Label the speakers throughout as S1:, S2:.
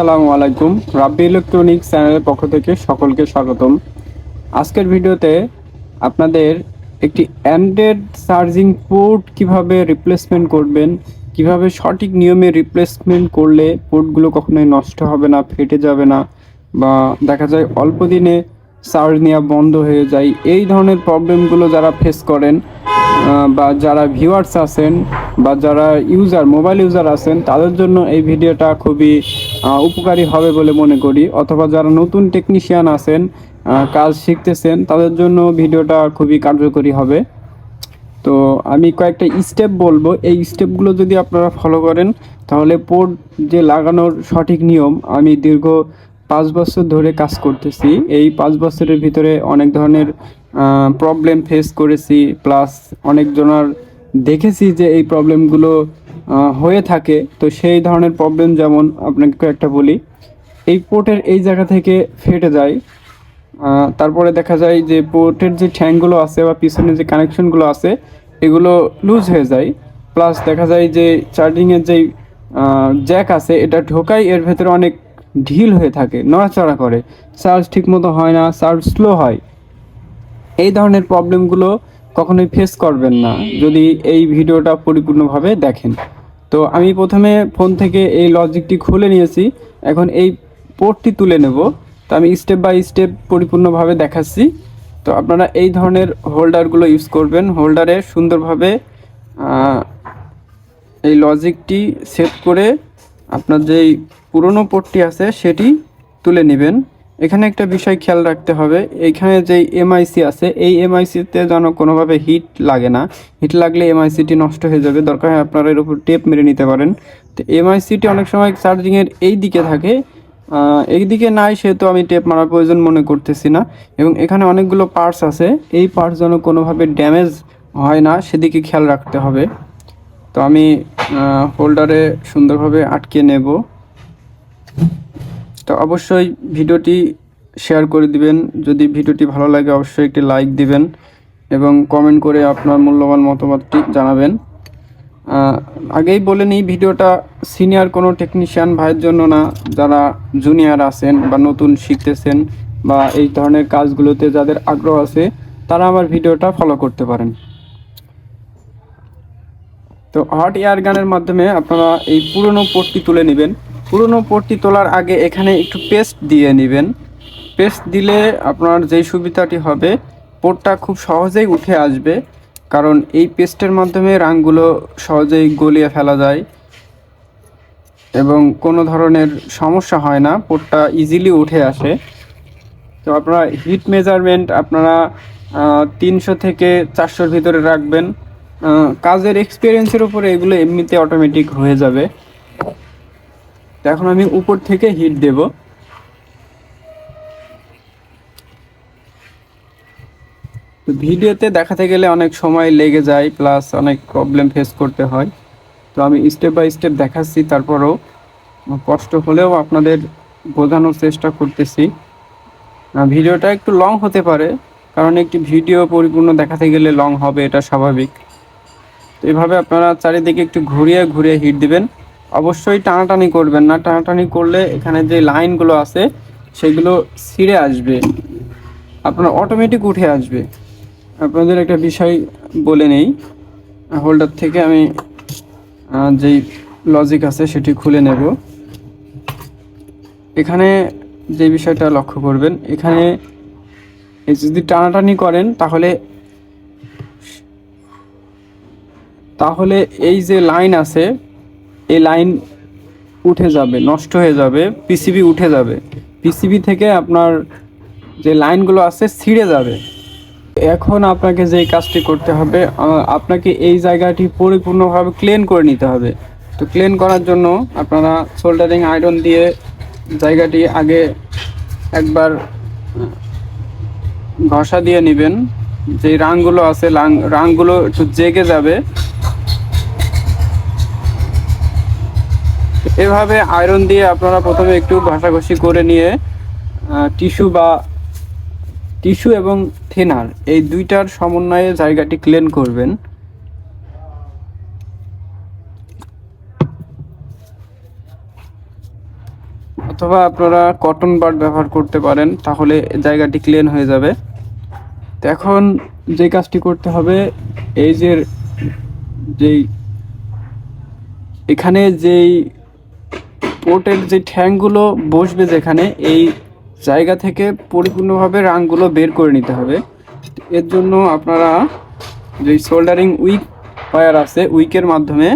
S1: আসসালামু আলাইকুম। রাব্বি ইলেকট্রনিক্স চ্যানেলের পক্ষ থেকে সকলকে স্বাগতম। আজকের ভিডিওতে আপনাদের একটি অ্যান্ড্রয়েড চার্জিং পোর্ট কীভাবে রিপ্লেসমেন্ট করবেন, কীভাবে সঠিক নিয়মে রিপ্লেসমেন্ট করলে পোর্টগুলো কখনোই নষ্ট হবে না, ফেটে যাবে না, বা দেখা যায় অল্প দিনে চার্জ নেওয়া বন্ধ হয়ে যায়। এই ধরনের প্রবলেমগুলো যারা ফেস করেন বা যারা ভিউয়ার্স আছেন, বা যারা ইউজার মোবাইল ইউজার আছেন, তাদের জন্য এই ভিডিওটা খুবই উপকারী হবে বলে মনে করি। অথবা যারা নতুন টেকনিশিয়ান আছেন কাজ শিখতেছেন, তাদের জন্য ভিডিওটা খুবই কার্যকরী হবে। তো আমি কয়েকটা স্টেপ বলব। এই স্টেপগুলো যদি আপনারা ফলো করেন, তাহলে পোর্ট যে লাগানোর সঠিক নিয়ম, আমি দীর্ঘ পাঁচ বছর ধরে কাজ করতেছি। এই পাঁচ বছরের ভিতরে অনেক ধরনের প্রবলেম ফেস করেছি। প্লাস অনেকজনার দেখেছি যে এই প্রবলেমগুলো হয়ে থাকে। তো সেই ধরনের প্রবলেম যেমন আপনাকে কয়েকটা বলি। এই পোর্টের এই জায়গা থেকে ফেটে যায়। তারপরে দেখা যায় যে পোর্টের যে ঠ্যাংগুলো আছে বা পিছনে যে কানেকশনগুলো আছে, এগুলো লুজ হয়ে যায়। প্লাস দেখা যায় যে চার্জিংয়ের যেই জ্যাক আছে, এটা ঢোকাই এর ভেতরে অনেক ঢিল হয়ে থাকে, নড়াচড়া করে। চার্জ ঠিকমতো হয় না চার্জ স্লো হয়। এই ধরনের প্রবলেমগুলো কখনোই ফেস করবেন না, যদি এই ভিডিওটা পরিপূর্ণভাবে দেখেন। তো আমি প্রথমে ফোন থেকে এই লজিকটি খুলে নিয়েছি, এখন এই পোর্টটি তুলে নেব। তো আমি স্টেপ বাই স্টেপ পরিপূর্ণভাবে দেখাচ্ছি। তো আপনারা এই ধরনের হোল্ডারগুলো ইউজ করবেন। হোল্ডারে সুন্দরভাবে এই লজিকটি সেট করে আপনার যেই পুরনো পোর্টটি আছে, সেটি তুলে নেবেন। এখানে একটা বিষয় খেয়াল রাখতে হবে। এইখানে যে এমআইসি আছে এই এমআইসিতে যেন কোনোভাবে হিট লাগে না। হিট লাগলে এমআইসিটি নষ্ট হয়ে যাবে। দরকার হয় আপনারা এর উপর টেপ মেরে নিতে পারেন। তো এমআইসিটি অনেক সময় চার্জিংয়ের এই দিকে থাকে। আহ, এই দিকে নাই সেহেতু আমি টেপ মারার প্রয়োজন মনে করতেছি না। এবং এখানে অনেকগুলো পার্টস আছে। এই পার্টস যেন কোনোভাবে ড্যামেজ হয় না সেদিকে খেয়াল রাখতে হবে। তো আমি হোল্ডারে সুন্দরভাবে আটকে নেব। তো অবশ্যই ভিডিওটি শেয়ার করে দিবেন। যদি ভিডিওটি ভালো লাগে, অবশ্যই একটি লাইক দিবেন এবং কমেন্ট করে আপনার মূল্যবান মতামতটি জানাবেন। আগেই বলে নিই, ভিডিওটা সিনিয়র কোনো টেকনিশিয়ান ভাইয়ের জন্য না। যারা জুনিয়র আছেন বা নতুন শিখতেছেন বা এই ধরনের কাজগুলোতে যাদের আগ্রহ আছে, তারা আমার ভিডিওটা ফলো করতে পারেন। তো হট এয়ার গানের মাধ্যমে আপনারা এই পুরনো পোর্টটি তুলে নেবেন। পুরনো পোর্টটি তোলার আগে এখানে একটু পেস্ট দিয়ে নেবেন। পেস্ট দিলে আপনার যেই সুবিধাটি হবে পোর্টটা খুব সহজেই উঠে আসবে, কারণ এই পেস্টের মাধ্যমে রাংগুলো সহজেই গলিয়ে ফেলা যায় এবং কোনো ধরনের সমস্যা হয় না পোর্টটা ইজিলি উঠে আসে। তো আপনারা হিট মেজারমেন্ট আপনারা তিনশো থেকে চারশোর ভিতরে রাখবেন। কাজের এক্সপিরিয়েন্সের উপরে এগুলো এমনিতে অটোমেটিক হয়ে যাবে। তো এখন আমি উপর থেকে হিট দেব। ভিডিওতে দেখাতে গেলে অনেক সময় লেগে যায়, প্লাস অনেক প্রবলেম ফেস করতে হয়। তো আমি স্টেপ বাই স্টেপ দেখাচ্ছি, তারপরও কষ্ট হলেও আপনাদের বোঝানোর চেষ্টা করতেছি। ভিডিওটা একটু লং হতে পারে, কারণ একটি ভিডিও পরিপূর্ণ দেখাতে গেলে লং হবে, এটা স্বাভাবিক। তো এভাবে আপনারা চারিদিকে একটু ঘুরিয়ে ঘুরিয়ে হিট দিবেন। অবশ্যই টানাটানি করবেন না। টানাটানি করলে এখানে যে লাইনগুলো আছে, সেগুলো ছিঁড়ে আসবে। আপনার অটোমেটিক উঠে আসবে। আপনাদের একটা বিষয় বলে নেই। হোল্ডার থেকে আমি যেই লজিক আছে সেটি খুলে নেব। এখানে যে বিষয়টা লক্ষ্য করবেন, এখানে যদি টানাটানি করেন, তাহলে তাহলে এই যে লাইন আছে এই লাইন উঠে যাবে, নষ্ট হয়ে যাবে পিসিবি উঠে যাবে। পিসিবি থেকে আপনার যে লাইনগুলো আছে ছিঁড়ে যাবে। এখন আপনাকে যেই কাজটি করতে হবে আপনাকে এই জায়গাটি পরিপূর্ণভাবে ক্লিন করে নিতে হবে। তো ক্লিন করার জন্য আপনারা সোল্ডারিং আয়রন দিয়ে জায়গাটি আগে একবার ঘষা দিয়ে নেবেন। যে রাংগুলো আছে রাং- রাংগুলো একটু জেগে যাবে। এভাবে আয়রন দিয়ে আপনারা প্রথমে একটু ঘষাঘষি করে নিয়ে টিস্যু বা টিস্যু এবং থিনার এই দুইটার সমন্বয়ে জায়গাটি ক্লিন করবেন। অথবা আপনারা কটন বার্ড ব্যবহার করতে পারেন, তাহলে জায়গাটি ক্লিন হয়ে যাবে। এখন যে কাজটি করতে হবে, এই যে, যেই, এখানে যেই পোর্টের যে ঠ্যাংগুলো বসবে যেখানে, এই জায়গা থেকে পরিপূর্ণভাবে রাংগুলো বের করে নিতে হবে। এর জন্য আপনারা যে সোল্ডারিং উইক ওয়্যার আছে, উইকের মাধ্যমে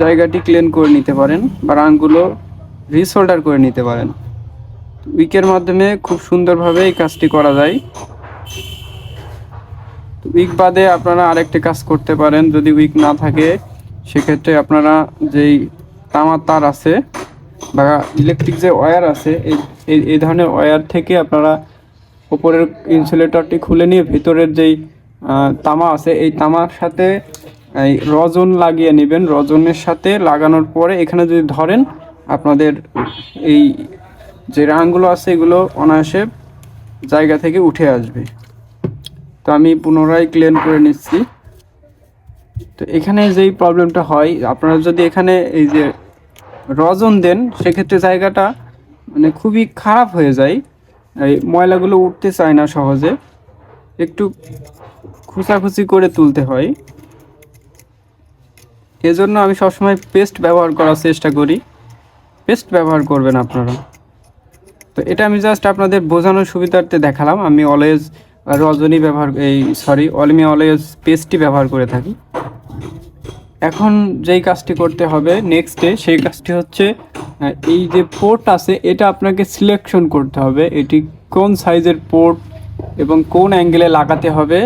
S1: জায়গাটি ক্লিন করে নিতে পারেন বা রাংগুলো রিসোল্ডার করে নিতে পারেন। উইকের মাধ্যমে খুব সুন্দরভাবে এই কাজটি করা যায়। উইক বাদে আপনারা আরেকটি কাজ করতে পারেন, যদি উইক না থাকে, সেক্ষেত্রে আপনারা যেই তামার তার আছে বা ইলেকট্রিক যে ওয়্যার আছে, এই, এই- ধরনের ওয়্যার থেকে আপনারা উপরের ইনসুলেটরটি খুলে নিয়ে ভিতরের যেই তামা আছে, এই তামার সাথে, এই রজন লাগিয়ে নেবেন। রজনের সাথে লাগানোর পরে এখানে যদি ধরেন আপনাদের এই যে রাংগুলো আছে, এগুলো অনায়াসে জায়গা থেকে উঠে আসবে। তো আমি পুনরায় ক্লিন করে নিচ্ছি। তো এখানে যেই প্রবলেমটা হয়, আপনারা যদি এখানে এই যে রজন দেন, সেক্ষেত্রে জায়গাটা মানে খুবই খারাপ হয়ে যায়। এই ময়লাগুলো উঠতে চায় না সহজে। একটু খুচাখুচি করে তুলতে হয়। এজন্য আমি সবসময় পেস্ট ব্যবহার করার চেষ্টা করি। পেস্ট ব্যবহার করবেন আপনারা। তো এটা আমি জাস্ট আপনাদের বোঝানোর সুবিধার্থে দেখালাম। আমি অলওয়েজ রজনী ব্যবহার, এই সরি অলিমি অলওয়েজ পেস্টটি ব্যবহার করে থাকি। এখন যেই কাজটি করতে হবে নেক্সটে সেই কাজটি হচ্ছে এই যে পোর্ট আছে, এটা আপনাকে সিলেকশন করতে হবে। এটি কোন সাইজের পোর্ট এবং কোন অ্যাঙ্গেলে লাগাতে হবে,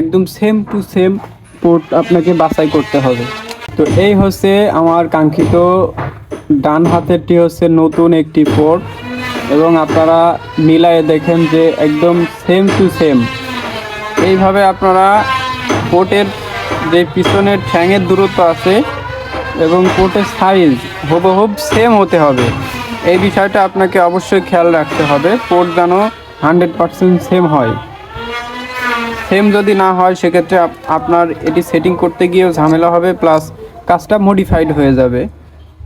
S1: একদম সেম টু সেম পোর্ট আপনাকে বাছাই করতে হবে। তো এই হচ্ছে আমার কাঙ্ক্ষিত, ডান হাতেরটি হচ্ছে নতুন একটি পোর্ট এবং আপনারা মিলায়ে দেখেন যে একদম সেম টু সেম এইভাবে আপনারা পোর্টের যে পিছনের ঠ্যাঙের দূরত্ব আছে এবং পোর্টের সাইজ হুবহুব সেম হতে হবে। এই বিষয়টা আপনাকে অবশ্যই খেয়াল রাখতে হবে। পোর্ট যেন হান্ড্রেড পারসেন্ট সেম হয়। সেম যদি না হয়, সেক্ষেত্রে আপ- আপনার এটি সেটিং করতে গিয়েও ঝামেলা হবে প্লাস কাজটা মডিফাইড হয়ে যাবে।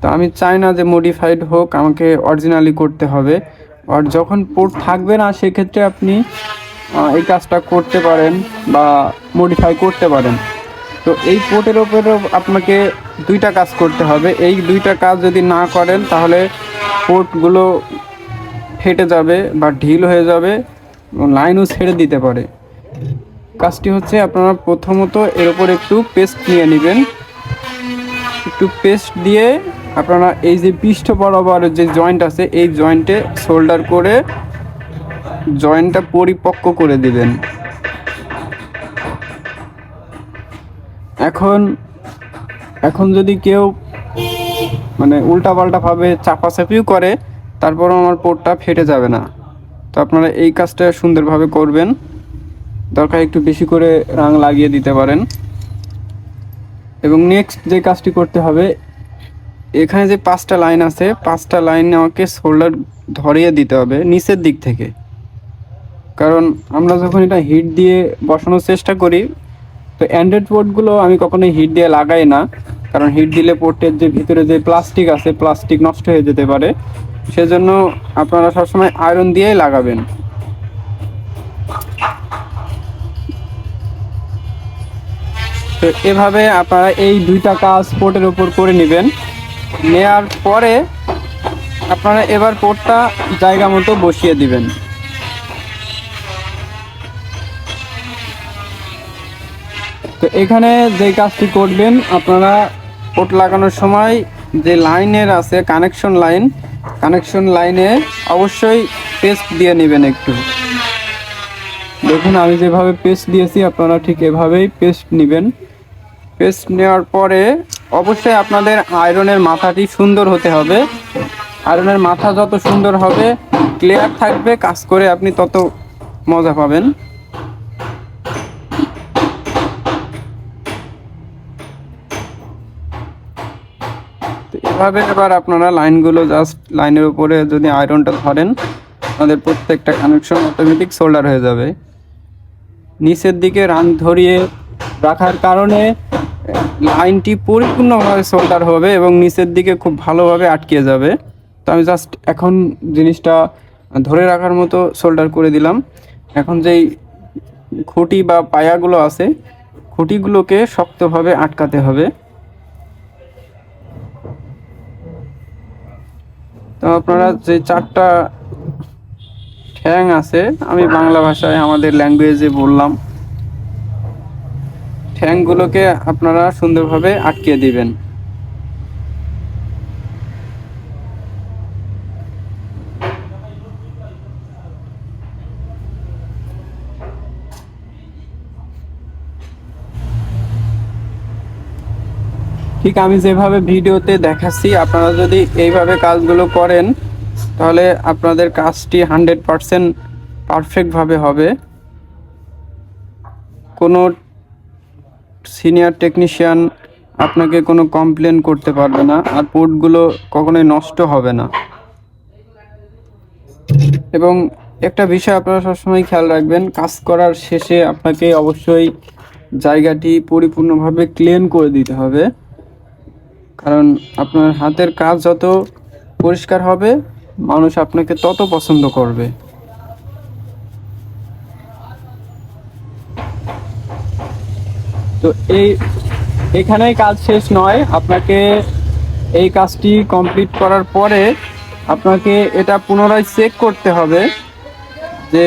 S1: তো আমি চাই না যে মডিফাইড হোক, আমাকে অরিজিনালি করতে হবে। আর যখন পোর্ট থাকবে না, সেক্ষেত্রে আপনি এই কাজটা করতে পারেন বা মডিফাই করতে পারেন। তো এই পোর্টের ওপরেও আপনাকে দুইটা কাজ করতে হবে। এই দুইটা কাজ যদি না করেন, তাহলে পোর্টগুলো ফেটে যাবে বা ঢিল হয়ে যাবে লাইনও ছেড়ে দিতে পারে। কাজটি হচ্ছে আপনারা প্রথমত এর উপর একটু পেস্ট নিয়ে নেবেন। একটু পেস্ট দিয়ে আপনারা এই যে পৃষ্ঠ বরাবর যে জয়েন্ট আছে, এই জয়েন্টে শোল্ডার করে জয়েন্টটা পরিপক্ক করে দিবেন। এখন এখন যদি কেউ মানে উল্টাপাল্টা ভাবে চাপাচাপিও করে, তারপরও আমার পোর্টটা ফেটে যাবে না। তো আপনারা এই কাজটা সুন্দরভাবে করবেন। দরকার একটু বেশি করে রাং লাগিয়ে দিতে পারেন। এবং নেক্সট যে কাজটি করতে হবে, এখানে যে পাঁচটা লাইন আছে, পাঁচটা লাইন আমাকে শোল্ডার ধরিয়ে দিতে হবে নিচের দিক থেকে। কারণ আমরা যখন এটা হিট দিয়ে বসানোর চেষ্টা করি তো অ্যান্ড্রয়েড পোর্টগুলো আমি কখনোই হিট দিয়ে লাগাই না। কারণ হিট দিলে পোর্টের যে ভিতরে যে প্লাস্টিক আছে প্লাস্টিক নষ্ট হয়ে যেতে পারে। সেজন্য আপনারা সবসময় আয়রন দিয়েই লাগাবেন। তো এভাবে আপনারা এই দুইটা কাজ পোর্টের উপর করে নেবেন। নেয়ার পরে আপনারা এবার পোর্টটা জায়গা মতো বসিয়ে দিবেন। তো এখানে যে কাজটি করবেন, আপনারা পোর্ট লাগানোর সময় যে লাইনের আছে কানেকশন লাইন কানেকশন লাইনে অবশ্যই পেস্ট দিয়ে নেবেন একটু। দেখুন, আমি যেভাবে পেস্ট দিয়েছি, আপনারা ঠিক এভাবেই পেস্ট নেবেন। পেস্ট নেওয়ার পরে অবশ্যই আপনাদের আয়রনের মাথাটি সুন্দর হতে হবে। আয়রনের মাথা যত সুন্দর হবে ক্লিয়ার থাকবে, কাজ করে আপনি তত মজা পাবেন। এভাবে এবার আপনারা লাইনগুলো জাস্ট লাইনের উপরে যদি আয়রনটা ধরেন আমাদের প্রত্যেকটা কানেকশন অটোমেটিক সোল্ডার হয়ে যাবে। নিচের দিকে রান ধরিয়ে রাখার কারণে, লাইনটি পরিপূর্ণভাবে সোল্ডার হবে এবং নিচের দিকে খুব ভালোভাবে আটকে যাবে। তো আমি জাস্ট এখন জিনিসটা ধরে রাখার মতো সোল্ডার করে দিলাম। এখন যেই খুঁটি বা পায়াগুলো আছে, খুঁটিগুলোকে শক্তভাবে আটকাতে হবে। তো আপনারা যে চারটা ঠ্যাং আছে, আমি বাংলা ভাষায় আমাদের ল্যাঙ্গুয়েজে বললাম, ঠ্যাংগুলোকে আপনারা সুন্দরভাবে আটকে দিবেন। ঠিক আমি যেভাবে ভিডিওতে দেখাচ্ছি, আপনারা যদি এইভাবে কাজগুলো করেন, তাহলে আপনাদের কাজটি হান্ড্রেড পারসেন্ট পারফেক্টভাবে হবে। কোনো সিনিয়র টেকনিশিয়ান আপনাকে কোনো কমপ্লেন করতে পারবে না, আর পোর্টগুলো কখনোই নষ্ট হবে না। এবং একটা বিষয় আপনারা সবসময় খেয়াল রাখবেন, কাজ করার শেষে আপনাকে অবশ্যই জায়গাটি পরিপূর্ণভাবে ক্লিন করে দিতে হবে। কারণ আপনার হাতের কাজ যত পরিষ্কার হবে, মানুষ আপনাকে তত পছন্দ করবে। তো এই, এখানেই কাজ শেষ নয়। আপনাকে এই কাজটি কমপ্লিট করার পরে আপনাকে এটা পুনরায় চেক করতে হবে যে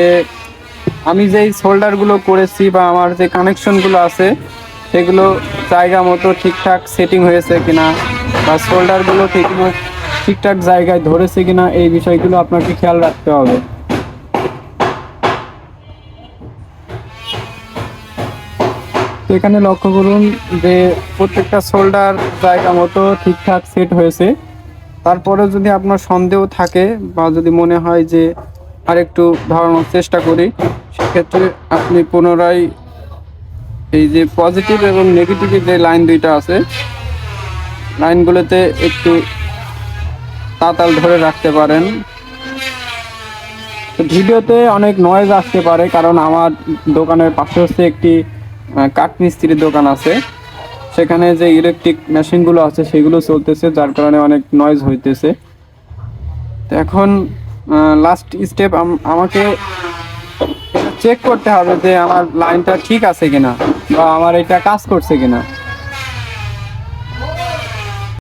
S1: আমি যেই সোল্ডারগুলো করেছি বা আমার যে কানেকশনগুলো আছে সেগুলো জায়গা মতো ঠিকঠাক সেটিং হয়েছে কিনা বা সোল্ডারগুলো ঠিক ঠিকঠাক জায়গায় ধরেছে কিনা এই বিষয়গুলো আপনাকে খেয়াল রাখতে হবে। এখানে লক্ষ্য করুন যে প্রত্যেকটা শোল্ডার জায়গা মতো ঠিকঠাক সেট হয়েছে। তারপরে যদি আপনার সন্দেহ থাকে বা যদি মনে হয় যে আরেকটু ধরানোর চেষ্টা করি, সেক্ষেত্রে আপনি পুনরায় এই যে পজিটিভ এবং নেগেটিভ যে লাইন দুইটা আছে লাইনগুলোতে একটু তাতাল ধরে রাখতে পারেন। ভিডিওতে অনেক নয়েজ আসতে পারে, কারণ আমার দোকানের পাশে হচ্ছে একটি কাঠমিস্ত্রির দোকান আছে। সেখানে যে ইলেকট্রিক মেশিনগুলো আছে, সেগুলো চলতেছে, যার কারণে অনেক নয়েজ হইতেছে। তো এখন লাস্ট স্টেপ আমাকে চেক করতে হবে যে আমার লাইনটা ঠিক আছে কিনা। বা আমার এটা কাজ করছে কিনা?